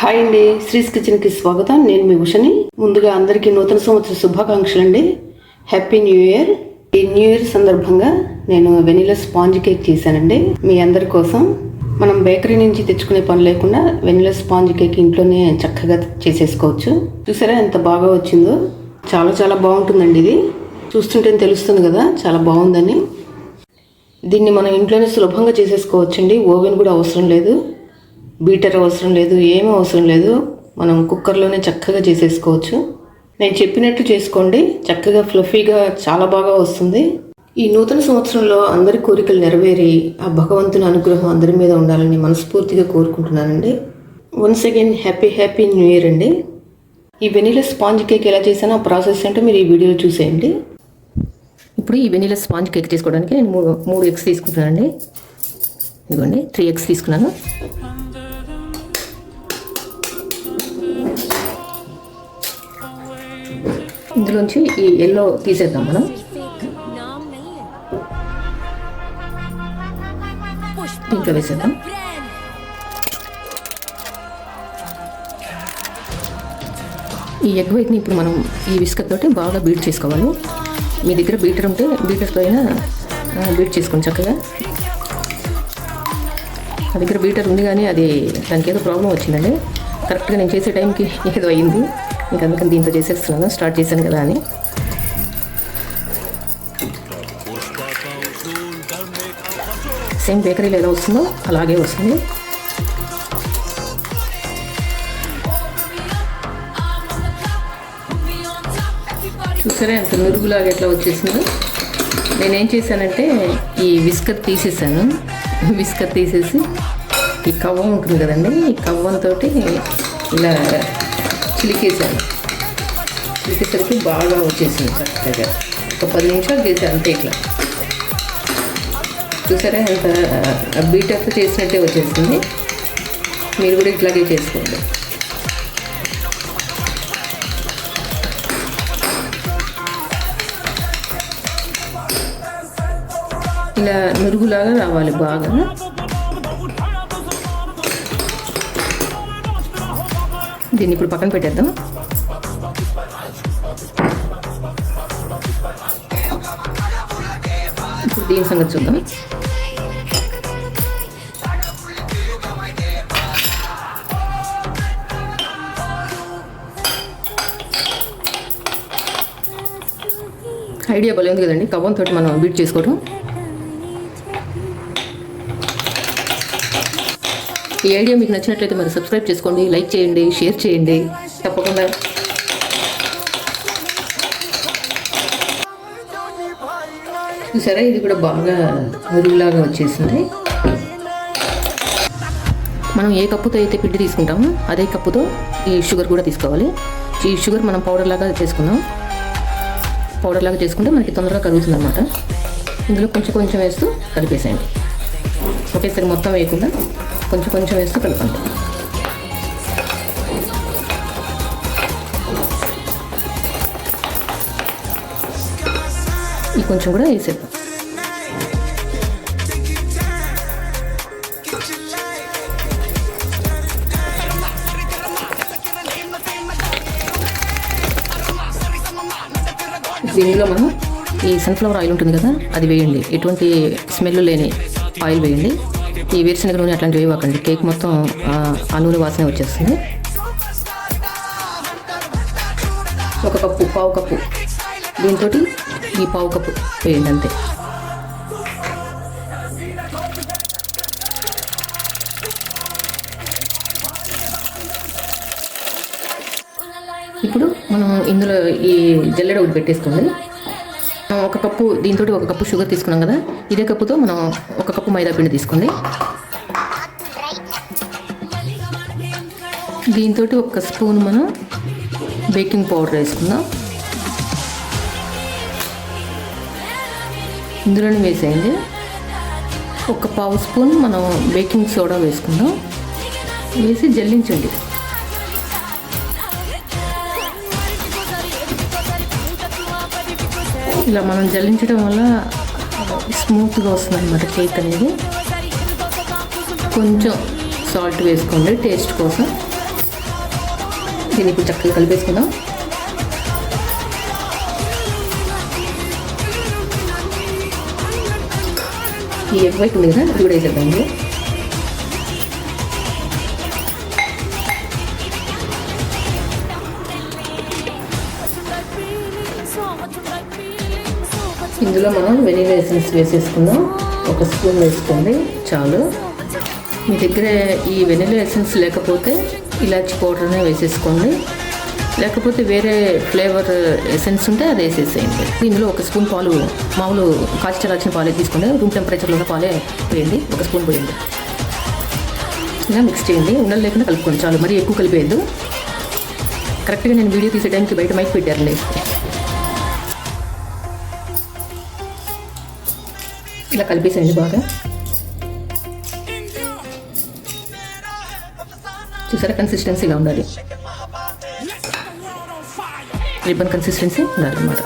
Hi అండి. శ్రీస్ కిచెన్కి స్వాగతం. నేను మీ ఉషని. ముందుగా అందరికీ నూతన సంవత్సర శుభాకాంక్షలు అండి హ్యాపీ న్యూ ఇయర్ ఈ న్యూ ఇయర్ సందర్భంగా నేను వెనిలా స్పాంజ్ కేక్ చేశానండి. మీ అందరి కోసం. మనం బేకరీ నుంచి తెచ్చుకునే పని లేకుండా వెనిలా స్పాంజ్ కేక్ ఇంట్లోనే చక్కగా చేసేసుకోవచ్చు. చూసారా ఎంత బాగా వచ్చిందో? చాలా చాలా బాగుంటుందండి ఇది. చూస్తుంటే తెలుస్తుంది కదా చాలా బాగుందని. దీన్ని మనం ఇంట్లోనే సులభంగా చేసేసుకోవచ్చండి. ఓవెన్ కూడా అవసరం లేదు. బీటర్ అవసరం లేదు ఏమీ అవసరం లేదు. మనం కుక్కర్లోనే చక్కగా చేసేసుకోవచ్చు. నేను చెప్పినట్టు చేసుకోండి. చక్కగా ఫ్లఫీగా చాలా బాగా వస్తుంది. ఈ నూతన సంవత్సరంలో అందరి కోరికలు నెరవేరి ఆ భగవంతుని అనుగ్రహం అందరి మీద ఉండాలని మనస్ఫూర్తిగా కోరుకుంటున్నానండి. Once again happy happy new year అండి. ఈ వెనీలా స్పాంజ్ కేక్ ఎలా చేసానో ఆ ప్రాసెస్ ఏంటో మీరు ఈ వీడియోలో చూసేయండి. ఇప్పుడు ఈ వెనీలా స్పాంజ్ కేక్ చేసుకోవడానికి నేను మూడు మూడు ఎగ్స్ తీసుకుంటున్నానండి. ఇదిగోండి త్రీ ఎగ్స్ తీసుకున్నాను. ఇందులోంచి ఈ ఎల్లో తీసేద్దాం మనం. దీంట్లో వేసేద్దాం. ఈ ఎగ్ వైట్ని ఇప్పుడు మనం ఈ విస్కర్ తోటి బాగా బీట్ చేసుకోవాలి. మీ దగ్గర బీటర్ ఉంటే బీటర్తో అయినా బీట్ చేసుకోండి చక్కగా. మా దగ్గర బీటర్ ఉంది కానీ అది దానికి ఏదో ప్రాబ్లం వచ్చిందండి. కరెక్ట్గా నేను చేసే టైంకి ఏదో అయింది ఇంకా అందుకని దీంతో చేసేస్తున్నాను. స్టార్ట్ చేశాను కదా అని. సేమ్ బేకరీలో ఎలా వస్తుందో అలాగే వస్తుంది. చూసారా ఎంత నురుగులాగా ఎట్లా వచ్చేసిందో? నేనేం చేశానంటే ఈ విస్కర్ తీసేసాను విస్కర్ తీసేసి ఈ కవ్వం ఉంటుంది కదండి ఈ కవ్వంతో ఇలా చిలికేసాను చిలికేసరికి బాగా వచ్చేసింది కరెక్ట్గా ఒక పది నిమిషాలు చేశాను అంతే ఇట్లా. చూసారా ఎంత బీటప్ చేసినట్టే వచ్చేసింది. మీరు కూడా ఇట్లాగే చేసుకోండి. ఇలా నురుగులాగా రావాలి బాగా. దీన్ని ఇప్పుడు పక్కన పెట్టేద్దాం. ఇప్పుడు దీని సంగతి చూద్దాం. ఐడియా భలే ఉంది కదండి. కవ్వంతో మనం బీట్ చేసుకోవడం ఈ ఐడియా మీకు నచ్చినట్లయితే మరి సబ్స్క్రైబ్ చేసుకోండి లైక్ చేయండి షేర్ చేయండి. తప్పకుండా. చూసారా? ఇది కూడా బాగా మురుగులాగా వచ్చేసింది. మనం ఏ కప్పుతో అయితే పిండి తీసుకుంటామో అదే కప్పుతో ఈ షుగర్ కూడా తీసుకోవాలి. ఈ షుగర్ మనం పౌడర్ లాగా చేసుకుందాం. పౌడర్ లాగా చేసుకుంటే మనకి తొందరగా కరుగుతుంది అనమాట ఇందులో కొంచెం కొంచెం వేస్తూ కలిపేసేయండి. ఒకేసారి మొత్తం వేయకుండా కొంచెం కొంచెం వేస్తూ కలపండి ఈ కొంచెం కూడా వేసేద్దాం. దీనిలో మనం ఈ సన్ఫ్లవర్ ఆయిల్ ఉంటుంది కదా అది వేయండి. ఎటువంటి స్మెల్ లేని ఆయిల్ వేయండి. ఈ వేరుశనగ నూనె అట్లాంటివి వేయకండి కేక్ మొత్తం ఆ, నూనె వాసన వచ్చేస్తుంది. ఒక కప్పు పావు కప్పు. దీంతో ఈ పావు కప్పు వేయండి అంతే. ఇప్పుడు మనం ఇందులో ఈ జల్లెడ ఒకటి పెట్టేసుకోండి. ఒక కప్పు దీంతో ఒక కప్పు షుగర్ తీసుకున్నాం కదా. ఇదే కప్పుతో మనం ఒక కప్పు మైదా పిండి తీసుకోండి దీంతో ఒక స్పూన్ మనం బేకింగ్ పౌడర్ వేసుకుందాం. ఇందులోనే వేసేయండి. ఒక పావు స్పూన్ మనం బేకింగ్ సోడా వేసుకుందాం. వేసి జల్లించండి. ఇలా మనం జల్లించడం వల్ల స్మూత్గా వస్తుంది అనమాట కేక్ అనేది. కొంచెం సాల్ట్ వేసుకోండి టేస్ట్ కోసం. దీన్ని ఇప్పుడు చక్కగా కలిపేసుకుందాం. ఈ ఎగ్ వైట్ ఉంది కదా ఇది కూడా వేసేద్దాం ఇందులో. మనం వెనీలా ఎసెన్స్ వేసేసుకుందాం. ఒక స్పూన్ వేసుకోండి చాలు. మీ దగ్గర ఈ వెనిలా ఎసెన్స్ లేకపోతే ఇలాచి పౌడర్నే వేసేసుకోండి. లేకపోతే వేరే ఫ్లేవర్ ఎసెన్స్ ఉంటే అది వేసేసేయండి. ఇందులో ఒక స్పూన్ పాలు మామూలు కాచి వచ్చిన పాలే తీసుకోండి. రూమ్ టెంపరేచర్లో ఉన్న పాలే వేయండి ఒక స్పూన్ పోయండి. ఇలా మిక్స్ చేయండి. ఉండలు లేకుండా కలుపుకోండి చాలు. మరీ ఎక్కువ కలిపేయద్దు. కరెక్ట్గా నేను వీడియో తీసే టైంకి బయట మైక్ పెట్టారండి ఇలా కలిపేసేయండి బాగా. చూసారా? కన్సిస్టెన్సీ ఇలా ఉండాలి. రిబ్బన్ కన్సిస్టెన్సీ ఉండాలన్నమాట.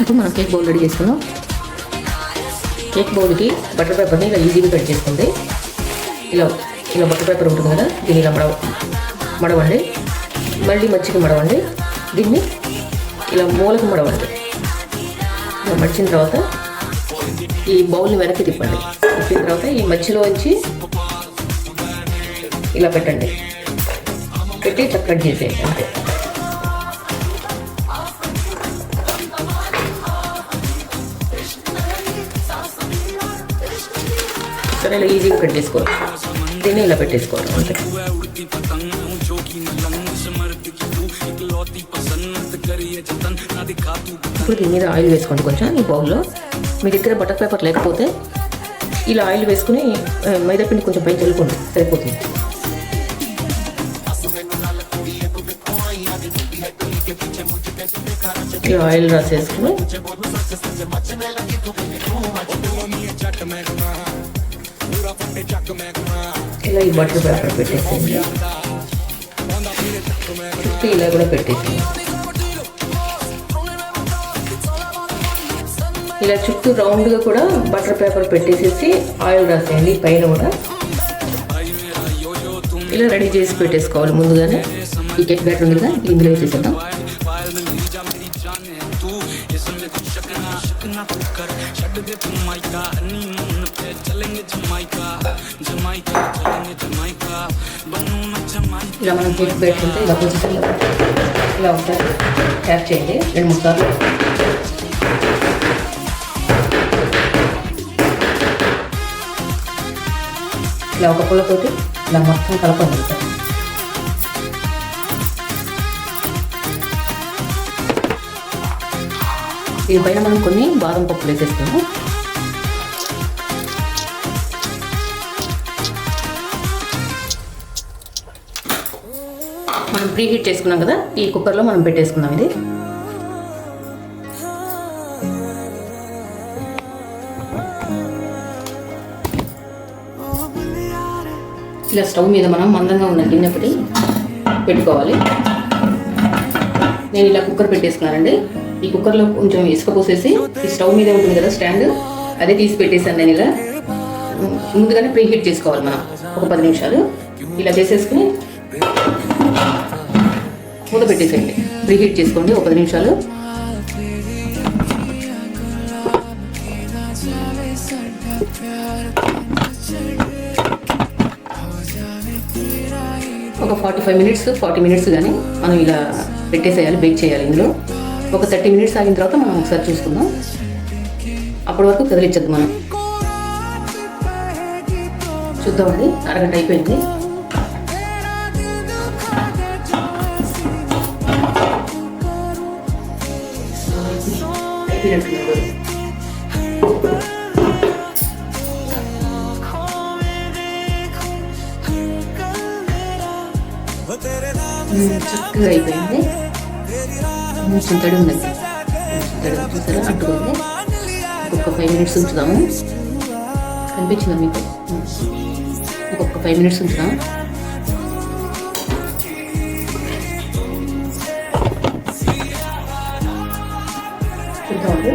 ఇప్పుడు మనం కేక్ బౌల్ రెడీ చేసుకుందాం. కేక్ బౌల్కి బటర్ పేపర్ని ఇలా ఈజీగా కట్ చేసుకోండి ఇలా ఇలా బటర్ పేపర్ ఉంటుంది కదా దీన్ని ఇలా మడవండి. మళ్ళీ మచ్చికి మడవండి. దీన్ని ఇలా మూలకు మడవండి. ఇలా మడిచిన తర్వాత ఈ బౌల్ని వెనక్కి తిప్పండి. తిప్పిన తర్వాత ఈ మధ్యలో ఉంచి ఇలా పెట్టండి. పెట్టి ఇట్లా కట్ చేసేయండి అంతే. సరే ఇలా ఈజీగా కట్ చేసుకోవచ్చు. దీన్ని ఇలా పెట్టేసుకోవాలి అంతే. ఇప్పుడు దీని మీద ఆయిల్ వేసుకోండి కొంచెం ఈ బౌల్లో. మీ దగ్గర బటర్ పేపర్ లేకపోతే ఇలా ఆయిల్ వేసుకుని మైదాపిండి కొంచెం పైన చల్లుకోండి. సరిపోతుంది. ఇలా ఆయిల్ రాసేసుకుని ఇలా ఈ బటర్ పేపర్ పెట్టేసేయండి. ఇలా కూడా పెట్టేసేయండి. ఇలా చుట్టూ రౌండ్గా కూడా బటర్ పేపర్ పెట్టేసేసి ఆయిల్ రాసేయండి పైన కూడా. ఇలా రెడీ చేసి పెట్టేసుకోవాలి ముందుగానే. ఈ కేక్ బ్యాటర్ ఉంది కదా ఇందులో వేసేసేద్దాం. ఇలా మనం కేక్ బ్యాటర్ ఉంటే ఇలా కొంచెం ఇలా ఇలా ఒకసారి ట్యాప్ చేయండి రెండు మూడు సార్లు. ఇలా ఒక పుల్లతోటి ఇలా మొత్తం కలపండి. ఈ దీనిపైన మనం కొన్ని బాదం పప్పులు వేసేస్తాము. మనం ప్రీ హీట్ చేసుకున్నాం కదా ఈ కుక్కర్లో మనం పెట్టేసుకుందాం ఇది. ఇలా స్టవ్ మీద మనం మందంగా ఉన్న గిన్నె ఒకటి పెట్టుకోవాలి. నేను ఇలా కుక్కర్ పెట్టేసుకున్నానండి. ఈ కుక్కర్లో కొంచెం ఇసుక పోసేసి ఈ స్టవ్ మీద ఉంటుంది కదా స్టాండ్ అదే తీసి పెట్టేసాను నేను ఇలా. ముందుగానే ప్రీ హీట్ చేసుకోవాలి మనం ఒక పది నిమిషాలు. ఇలా చేసేసుకుని మూత పెట్టేసేయండి. ప్రీ హీట్ చేసుకోండి ఒక పది నిమిషాలు. ఒక forty five minutes forty minutes కానీ మనం ఇలా పెట్టేసేయాలి బేక్ చేయాలి ఇందులో. ఒక థర్టీ మినిట్స్ ఆగిన తర్వాత మనం ఒకసారి చూసుకుందాం. అప్పటి వరకు కదిలించద్దు మనం. చూద్దామండి అరగంట అయిపోయింది. అయిపోయినట్టు చక్కగా అయిపోయింది కొంచెం తడి ఉందండి కొంచెం తడి ఉంది. చూసారా అంటుకుంది ఇంకొక ఫైవ్ మినిట్స్ ఉంచుదాము కనిపించిందా మీకు ఉమ్. ఇంకొక ఫైవ్ మినిట్స్ ఉంచుదాం చూద్దామండి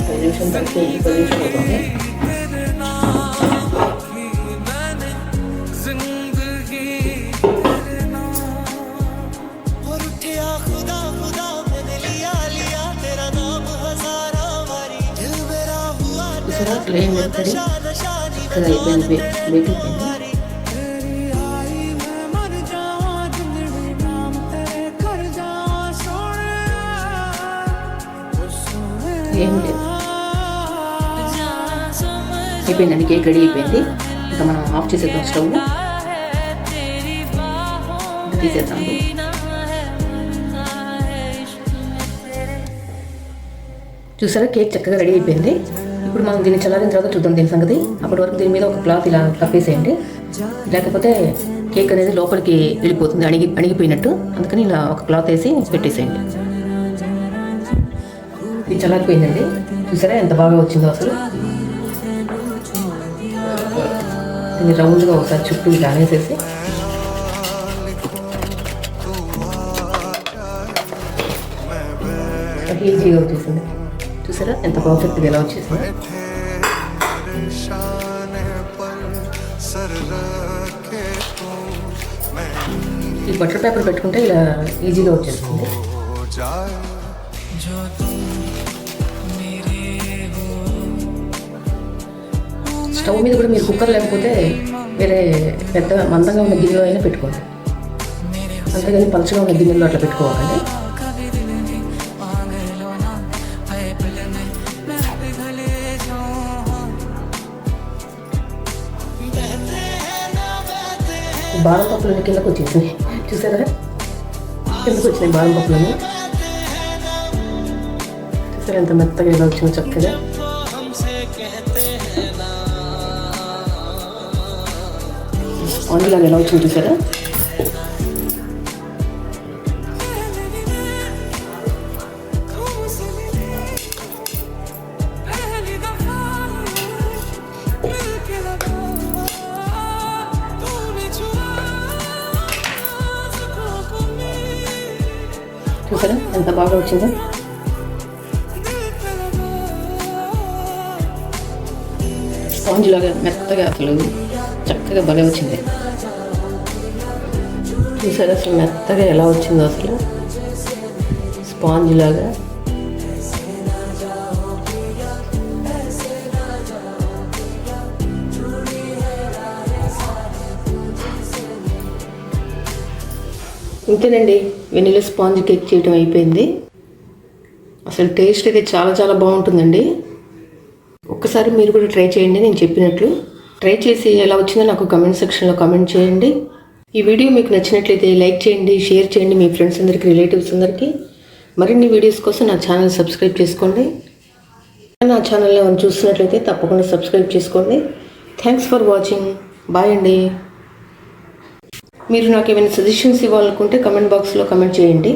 ఫైవ్ నిమిషం పది నిమిషాలు అవుతుంది ప్లేన్ పెడతారు ఇక్కడ అయిపోయింది బేకిపోయింది ఏం లేదు. అయిపోయిందండి కేక్ రెడీ అయిపోయింది. ఇంకా మనం ఆఫ్ చేసేద్దాం స్టవ్. తీసేద్దాం. చూసారా కేక్ చక్కగా రెడీ అయిపోయింది. ఇప్పుడు మనం దీన్ని చల్లారిన తర్వాత చూద్దాం దీని సంగతి. అప్పటి వరకు దీని మీద ఒక క్లాత్ ఇలా కప్పేసేయండి లేకపోతే కేక్ అనేది లోపలికి వెళ్ళిపోతుంది అణిగి అణిగిపోయినట్టు. అందుకని ఇలా ఒక క్లాత్ వేసి పెట్టేసేయండి. ఇది చల్లారిపోయిందండి. చూసారా ఎంత బాగా వచ్చిందో అసలు? దీన్ని రౌండ్గా ఒకసారి చుట్టూ ఇలా అనేసేసి. ఈజీగా వచ్చేసింది చూసారా ఎంత పర్ఫెక్ట్గా ఎలా వచ్చేసింది? ఈ బట్టర్ పేపర్ పెట్టుకుంటే ఇలా ఈజీగా వచ్చేస్తుంది. స్టవ్ మీద కూడా మీరు కుక్కర్ లేకపోతే వేరే పెద్ద మందంగా ఉన్న గిన్నెలో అయినా పెట్టుకోండి. అంతేగాని పలుచగా ఉన్న గిన్నెలో అట్లా పెట్టుకోవాలండి బాదం పప్పులు కిందకు వచ్చేసినాయి చూసారా కిందకు వచ్చినాయి బాదం పప్పులని చూసారా ఎంత మెత్తగా ఇలా వచ్చిందో చక్కగా స్పాంజ్లాగా ఎలా వచ్చింది చూసారా ఎంత బాగా వచ్చిందో. స్పాంజ్లాగా మెత్తగా అసలు చక్కగా బలే వచ్చింది. చూసారు అసలు మెత్తగా ఎలా వచ్చిందో అసలు. స్పాంజ్ లాగా. ఇంతేనండి. వెనిలా స్పాంజ్ కేక్ చేయడం అయిపోయింది. అసలు టేస్ట్ అయితే చాలా చాలా బాగుంటుందండి. ఒక్కసారి మీరు కూడా ట్రై చేయండి నేను చెప్పినట్లు. ట్రై చేసి ఎలా వచ్చిందో నాకు కమెంట్ సెక్షన్లో కమెంట్ చేయండి. ఈ వీడియో మీకు నచ్చినట్లయితే లైక్ చేయండి షేర్ చేయండి మీ ఫ్రెండ్స్ అందరికీ రిలేటివ్స్ అందరికీ. మరిన్ని వీడియోస్ కోసం నా ఛానల్ సబ్స్క్రైబ్ చేసుకోండి. నా ఛానల్లో చూస్తున్నట్లయితే తప్పకుండా సబ్స్క్రైబ్ చేసుకోండి. థ్యాంక్స్ ఫర్ వాచింగ్ బాయ్ అండి. మీరు నాకు ఏమైనా సజెషన్స్ ఇవ్వాలనుకుంటే కమెంట్ బాక్స్లో కమెంట్ చేయండి.